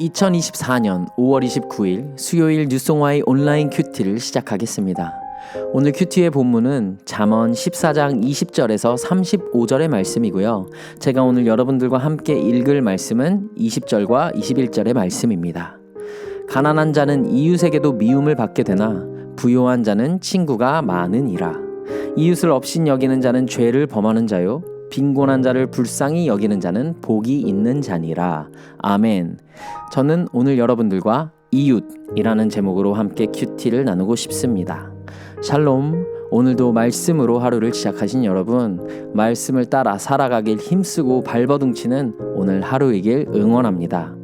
2024년 5월 29일 수요일 뉴송와의 온라인 큐티를 시작하겠습니다. 오늘 큐티의 본문은 잠언 14장 20절에서 35절의 말씀이고요. 제가 오늘 여러분들과 함께 읽을 말씀은 20절과 21절의 말씀입니다. 가난한 자는 이웃에게도 미움을 받게 되나 부요한 자는 친구가 많으니라. 이웃을 업신 여기는 자는 죄를 범하는 자요 빈곤한 자를 불쌍히 여기는 자는 복이 있는 자니라. 아멘. 저는 오늘 여러분들과 이웃이라는 제목으로 함께 큐티를 나누고 싶습니다. 샬롬. 오늘도 말씀으로 하루를 시작하신 여러분, 말씀을 따라 살아가길 힘쓰고 발버둥치는 오늘 하루이길 응원합니다.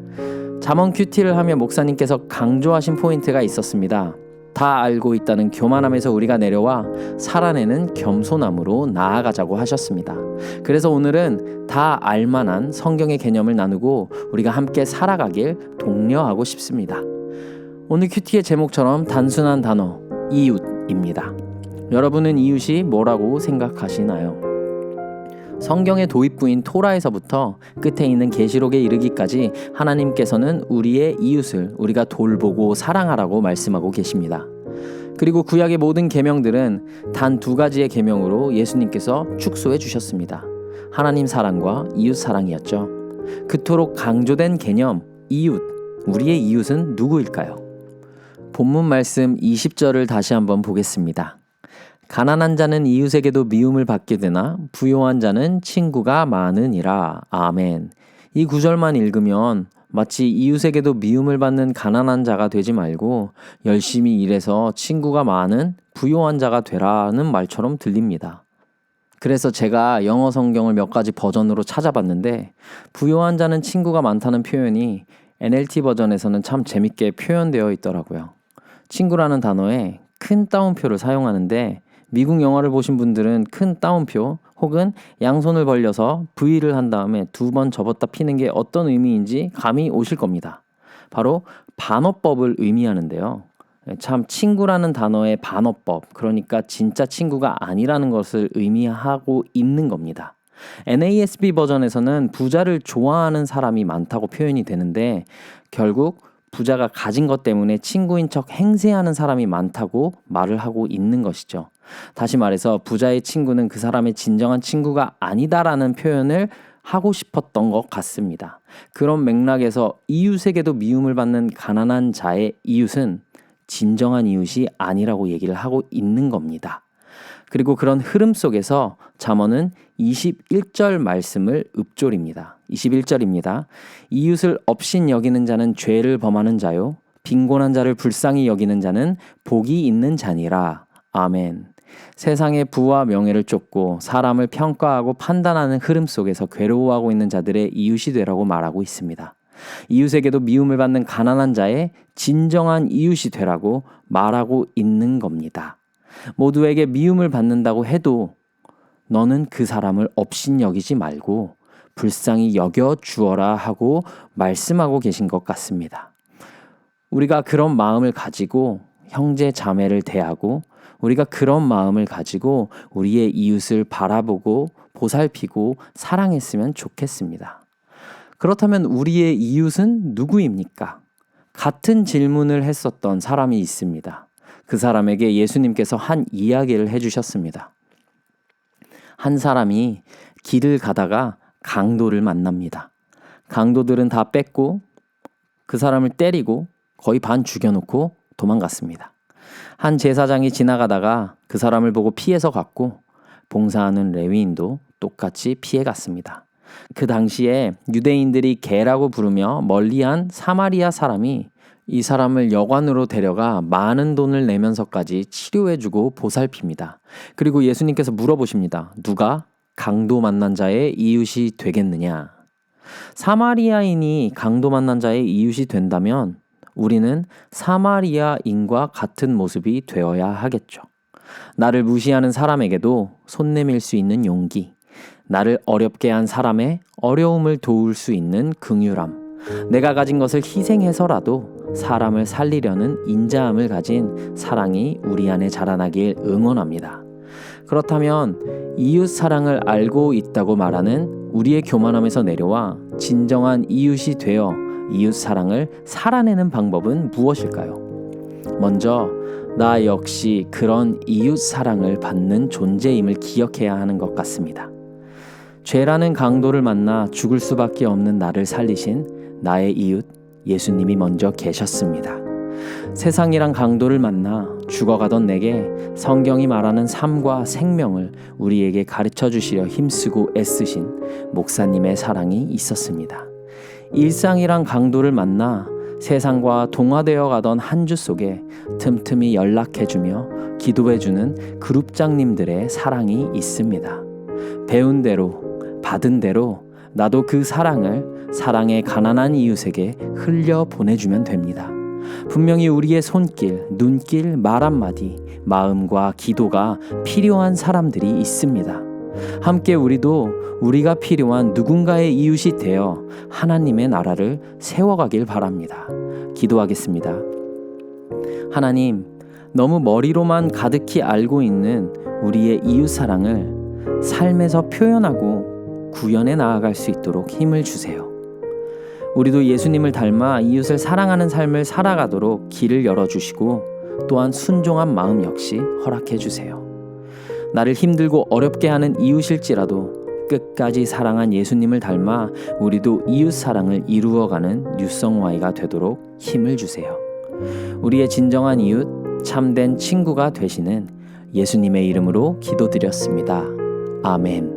잠언 큐티를 하며 목사님께서 강조하신 포인트가 있었습니다. 다 알고 있다는 교만함에서 우리가 내려와 살아내는 겸손함으로 나아가자고 하셨습니다. 그래서 오늘은 다 알만한 성경의 개념을 나누고 우리가 함께 살아가길 독려하고 싶습니다. 오늘 큐티의 제목처럼 단순한 단어 이웃입니다. 여러분은 이웃이 뭐라고 생각하시나요? 성경의 도입부인 토라에서부터 끝에 있는 계시록에 이르기까지 하나님께서는 우리의 이웃을 우리가 돌보고 사랑하라고 말씀하고 계십니다. 그리고 구약의 모든 계명들은 단 두 가지의 계명으로 예수님께서 축소해 주셨습니다. 하나님 사랑과 이웃 사랑이었죠. 그토록 강조된 개념 이웃 우리의 이웃은 누구일까요? 본문 말씀 20절을 다시 한번 보겠습니다. 가난한 자는 이웃에게도 미움을 받게 되나 부요한 자는 친구가 많으니라. 아멘. 이 구절만 읽으면 마치 이웃에게도 미움을 받는 가난한 자가 되지 말고 열심히 일해서 친구가 많은 부요한 자가 되라는 말처럼 들립니다. 그래서 제가 영어 성경을 몇 가지 버전으로 찾아봤는데 부요한 자는 친구가 많다는 표현이 NLT 버전에서는 참 재밌게 표현되어 있더라고요. 친구라는 단어에 큰 따옴표를 사용하는데 미국 영화를 보신 분들은 큰 따옴표 혹은 양손을 벌려서 V를 한 다음에 두 번 접었다 피는 게 어떤 의미인지 감이 오실 겁니다. 바로 반어법을 의미하는데요. 참 친구라는 단어의 반어법, 그러니까 진짜 친구가 아니라는 것을 의미하고 있는 겁니다. NASB 버전에서는 부자를 좋아하는 사람이 많다고 표현이 되는데 결국 부자가 가진 것 때문에 친구인 척 행세하는 사람이 많다고 말을 하고 있는 것이죠. 다시 말해서 부자의 친구는 그 사람의 진정한 친구가 아니다라는 표현을 하고 싶었던 것 같습니다. 그런 맥락에서 이웃에게도 미움을 받는 가난한 자의 이웃은 진정한 이웃이 아니라고 얘기를 하고 있는 겁니다. 그리고 그런 흐름 속에서 잠언은 21절 말씀을 읊조립니다. 21절입니다. 이웃을 업신 여기는 자는 죄를 범하는 자요 빈곤한 자를 불쌍히 여기는 자는 복이 있는 자니라. 아멘. 세상의 부와 명예를 쫓고 사람을 평가하고 판단하는 흐름 속에서 괴로워하고 있는 자들의 이웃이 되라고 말하고 있습니다. 이웃에게도 미움을 받는 가난한 자의 진정한 이웃이 되라고 말하고 있는 겁니다. 모두에게 미움을 받는다고 해도 너는 그 사람을 업신 여기지 말고 불쌍히 여겨 주어라 하고 말씀하고 계신 것 같습니다. 우리가 그런 마음을 가지고 형제 자매를 대하고 우리가 그런 마음을 가지고 우리의 이웃을 바라보고 보살피고 사랑했으면 좋겠습니다. 그렇다면 우리의 이웃은 누구입니까? 같은 질문을 했었던 사람이 있습니다. 그 사람에게 예수님께서 한 이야기를 해주셨습니다. 한 사람이 길을 가다가 강도를 만납니다. 강도들은 다 뺐고 그 사람을 때리고 거의 반 죽여놓고 도망갔습니다. 한 제사장이 지나가다가 그 사람을 보고 피해서 갔고 봉사하는 레위인도 똑같이 피해 갔습니다. 그 당시에 유대인들이 개라고 부르며 멀리한 사마리아 사람이 이 사람을 여관으로 데려가 많은 돈을 내면서까지 치료해주고 보살핍니다. 그리고 예수님께서 물어보십니다. 누가 강도 만난 자의 이웃이 되겠느냐? 사마리아인이 강도 만난 자의 이웃이 된다면 우리는 사마리아인과 같은 모습이 되어야 하겠죠. 나를 무시하는 사람에게도 손 내밀 수 있는 용기, 나를 어렵게 한 사람의 어려움을 도울 수 있는 긍휼함, 내가 가진 것을 희생해서라도 사람을 살리려는 인자함을 가진 사랑이 우리 안에 자라나길 응원합니다. 그렇다면 이웃 사랑을 알고 있다고 말하는 우리의 교만함에서 내려와 진정한 이웃이 되어 이웃 사랑을 살아내는 방법은 무엇일까요? 먼저 나 역시 그런 이웃 사랑을 받는 존재임을 기억해야 하는 것 같습니다. 죄라는 강도를 만나 죽을 수밖에 없는 나를 살리신 나의 이웃 예수님이 먼저 계셨습니다. 세상이란 강도를 만나 죽어가던 내게 성경이 말하는 삶과 생명을 우리에게 가르쳐 주시려 힘쓰고 애쓰신 목사님의 사랑이 있었습니다. 일상이란 강도를 만나 세상과 동화되어 가던 한 주 속에 틈틈이 연락해주며 기도해주는 그룹장님들의 사랑이 있습니다. 배운 대로, 받은 대로 나도 그 사랑을 사랑의 가난한 이웃에게 흘려 보내주면 됩니다. 분명히 우리의 손길, 눈길, 말 한마디, 마음과 기도가 필요한 사람들이 있습니다. 함께 우리도 우리가 필요한 누군가의 이웃이 되어 하나님의 나라를 세워가길 바랍니다. 기도하겠습니다. 하나님, 너무 머리로만 가득히 알고 있는 우리의 이웃 사랑을 삶에서 표현하고 구현해 나아갈 수 있도록 힘을 주세요. 우리도 예수님을 닮아 이웃을 사랑하는 삶을 살아가도록 길을 열어주시고 또한 순종한 마음 역시 허락해 주세요. 나를 힘들고 어렵게 하는 이웃일지라도 끝까지 사랑한 예수님을 닮아 우리도 이웃 사랑을 이루어가는 유성와이가 되도록 힘을 주세요. 우리의 진정한 이웃, 참된 친구가 되시는 예수님의 이름으로 기도드렸습니다. 아멘.